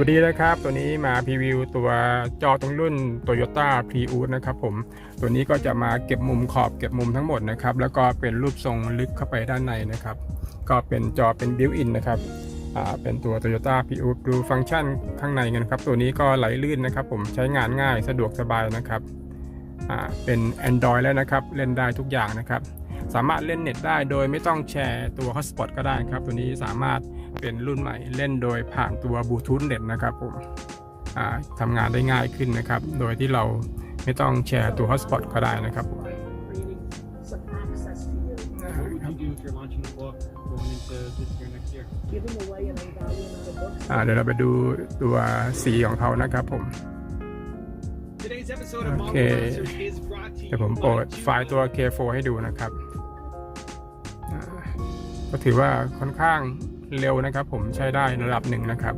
วัสดีนะครับ ตัวนี้มาพรีวิวตัวจอตรงรุ่น Toyota p r i u s นะครับผมตัวนี้ก็จะมาเก็บมุมขอบเก็บมุมทั้งหมดนะครับ แล้วก็เป็นรูปทรงลึกเข้าไปด้านในนะครับ ก็เป็นจอเป็นบิวอินนะครับเป็นตัว Toyota p r i u s ดูฟังก์ชันข้างในกันนครับ ตัวนี้ก็ไหลลื่นนะครับ ผมใช้งานง่ายสะดวกสบายนะครับเป็น Android แล้วนะครับ เล่นได้ทุกอย่างนะครับ สามารถเล่นเน็ตได้โดยไม่ต้องแชร์ตัว Hotspot ก็ได้ครับ ตัวนี้สามารถเป็นรุ่นใหม่เล่นโดยผ่านตัวบลูทูธเน็ตนะครับผมอ่าทำงานได้ง่ายขึ้นนะครับ โดยที่เราไม่ต้องแชร์ตัว Hotspot ก็ได้นะครับ creating some access to you, What would you do if you're launching a book going into this year, next year? giving away and valuing other books. อ่าเดี๋ยวเราไปดูตัวสีของเขานะครับผม Today's episode of Mom Okay. Answers is brought to you เดี๋ยวผมเปิดไฟล์ตัว K4 ให้ดูนะครับอ่า ก็ถือว่าค่อนข้างเร็วนะครับ ผมใช้ได้ระดับหนึ่งนะครับ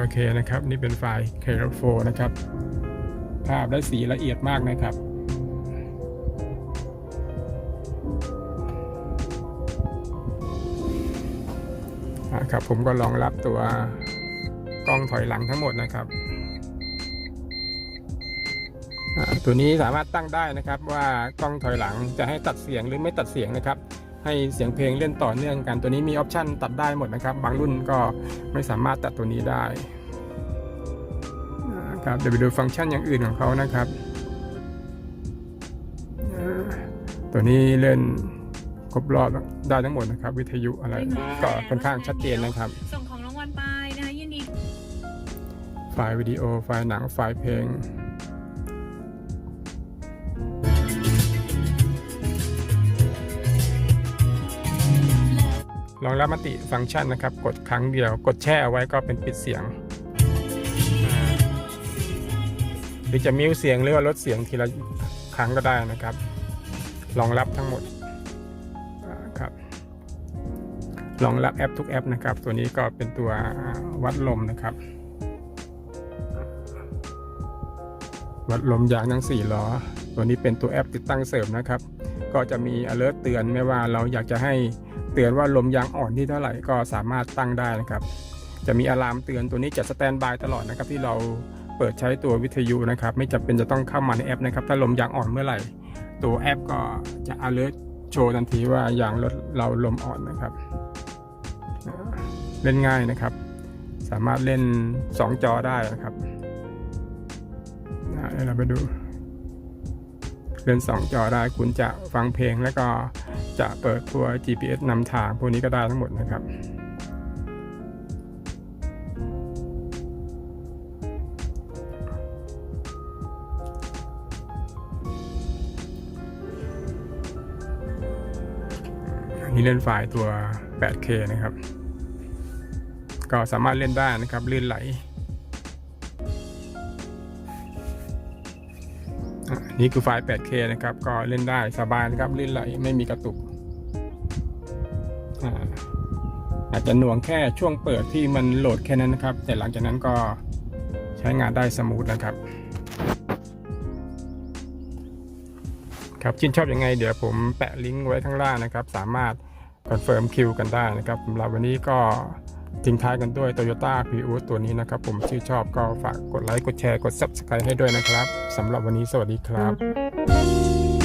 โอเคนะครับ นี่เป็นไฟล์ K4 นะครับ ภาพและสีละเอียดมากนะครับครับผมก็รองรับตัวกล้องถอยหลังทั้งหมดนะครับ ตัวนี้สามารถตั้งได้นะครับว่ากล้องถอยหลังจะให้ตัดเสียงหรือไม่ตัดเสียงนะครับ ให้เสียงเพลงเล่นต่อเนื่องกัน ตัวนี้มีออปชันตัดได้หมดนะครับ บางรุ่นก็ไม่สามารถตัดตัวนี้ได้อ่าครับเดี๋ยวไปดูฟังก์ชันอย่างอื่นของเขานะครับอ่าตัวนี้เล่นครบรอบได้ทั้งหมดนะครับ วิทยุอะไรก็ค่อนข้างชัดเจนนะครับ ส่งของรางวัลไปนะคะยินดี ไฟล์วิดีโอไฟล์หนังไฟล์เพลง ลองรับมติฟังก์ชันนะครับ กดครั้งเดียว กดแช่เอาไว้ก็เป็นปิดเสียง หรือจะมิวเสียงหรือว่าลดเสียงทีละครั้งก็ได้นะครับรองรับทั้งหมดครับรองรับแอปทุกแอปนะครับ ตัวนี้ก็เป็นตัววัดลมนะครับ วัดลมยางทั้ง 4 ล้อ ตัวนี้เป็นตัวแอปติดตั้งเสริมนะครับ ก็จะมี alert เตือนไม่ว่าเราอยากจะให้ เตือนว่าลมยางอ่อนที่เท่าไหร่ก็สามารถตั้งได้นะครับ จะมีอะลามเตือนตัวนี้จะสแตนบายตลอดนะครับที่เราเปิดใช้ตัววิทยุนะครับ ไม่จำเป็นจะต้องเข้ามาในแอปนะครับ ถ้าลมยางอ่อนเมื่อไหร่ ตัวแอปก็จะ alert โชว์ทันทีว่ายางรถเราลมอ่อนนะครับ เล่นง่ายนะครับ สามารถเล่น 2 จอได้นะครับเดี๋ยวเราไปดูเล่นสองจอได้คุณจะฟังเพลงแล้วก็ จะเปิดตัว GPS นำทางพวกนี้ก็ได้ทั้งหมดนะครับนนี้เล่นไฟล์ตัว 8K นะครับ ก็สามารถเล่นได้นะครับ ลื่นไหล นี่คือไฟล์ 8K นะครับ ก็เล่นได้สบายนะครับลื่นไหลไม่มีกระตุกอาอาจจะหน่วงแค่ช่วงเปิดที่มันโหลดแค่นั้นนะครับ แต่หลังจากนั้นก็ใช้งานได้สมูทนะครับ ครับชื่นชอบยังไง เดี๋ยวผมแปะลิงก์ไว้ข้างล่างนะครับ สามารถคอนเฟิร์มคิวกันได้นะครับสำหรับวันนี้ก็ ทิ้งท้ายกันด้วย Toyota p r i u s ตัวนี้นะครับ ผมชื่อชอบก็ฝากกดไลค์กดแชร์กด Subscribe ให้ด้วยนะครับสำหรับวันนี้สวัสดีครับ